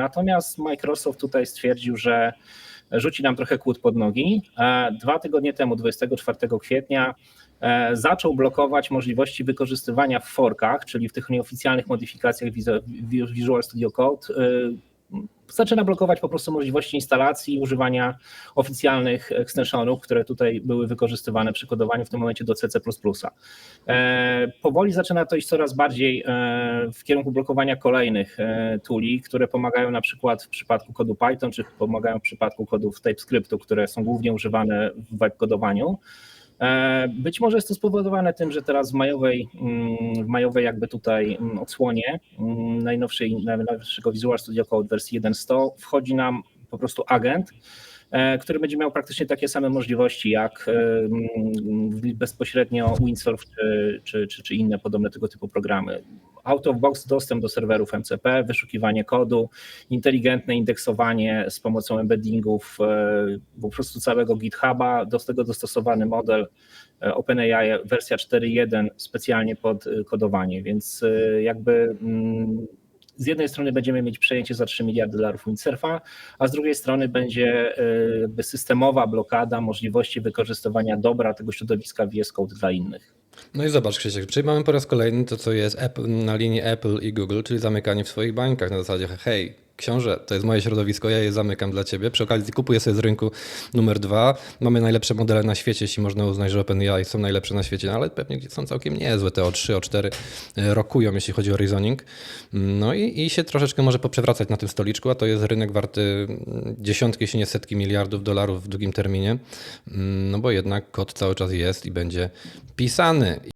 Natomiast Microsoft tutaj stwierdził, że rzuci nam trochę kłód pod nogi. E, Dwa tygodnie temu, 24 kwietnia, e, zaczął blokować możliwości wykorzystywania w forkach, czyli w tych nieoficjalnych modyfikacjach Visu- Visual Studio Code. Zaczyna blokować po prostu możliwości instalacji i używania oficjalnych extensionów, które tutaj były wykorzystywane przy kodowaniu w tym momencie do CC. E, Powoli zaczyna to iść coraz bardziej e, w kierunku blokowania kolejnych e, tuli, które pomagają na przykład w przypadku kodu Python, czy pomagają w przypadku kodów TypeScriptu, które są głównie używane w web kodowaniu. E, Być może jest to spowodowane tym, że teraz w majowej, mm, w majowej jakby tutaj mm, odsłonie mm, najnowszej, najnowszego Visual Studio Code wersji 1.100 wchodzi nam po prostu agent, e, który będzie miał praktycznie takie same możliwości jak e, bezpośrednio Windsurf czy, czy, czy, czy inne podobne tego typu programy. Out of box dostęp do serwerów MCP, wyszukiwanie kodu, inteligentne indeksowanie z pomocą embeddingów e, po prostu całego GitHuba, do tego dostosowany model e, OpenAI wersja 4.1 specjalnie pod e, kodowanie, więc jakby mm, z jednej strony będziemy mieć przejęcie za 3 miliardy dolarów Windsurfa, a z drugiej strony będzie systemowa blokada możliwości wykorzystywania dobra tego środowiska VS Code dla innych. No i zobacz Krzysiek, czyli mamy po raz kolejny to, co jest Apple, na linii Apple i Google, czyli zamykanie w swoich bańkach na zasadzie hej, książę, to jest moje środowisko, ja je zamykam dla ciebie. Przy okazji kupuję sobie z rynku numer dwa. Mamy najlepsze modele na świecie, jeśli można uznać, że OpenAI są najlepsze na świecie, no ale pewnie są całkiem niezłe te O3, O4 e, rokują, jeśli chodzi o reasoning. No i, i się troszeczkę może poprzewracać na tym stoliczku, a to jest rynek warty mm, dziesiątki, jeśli nie setki miliardów dolarów w długim terminie, Mm, no bo jednak kod cały czas jest i będzie pisany.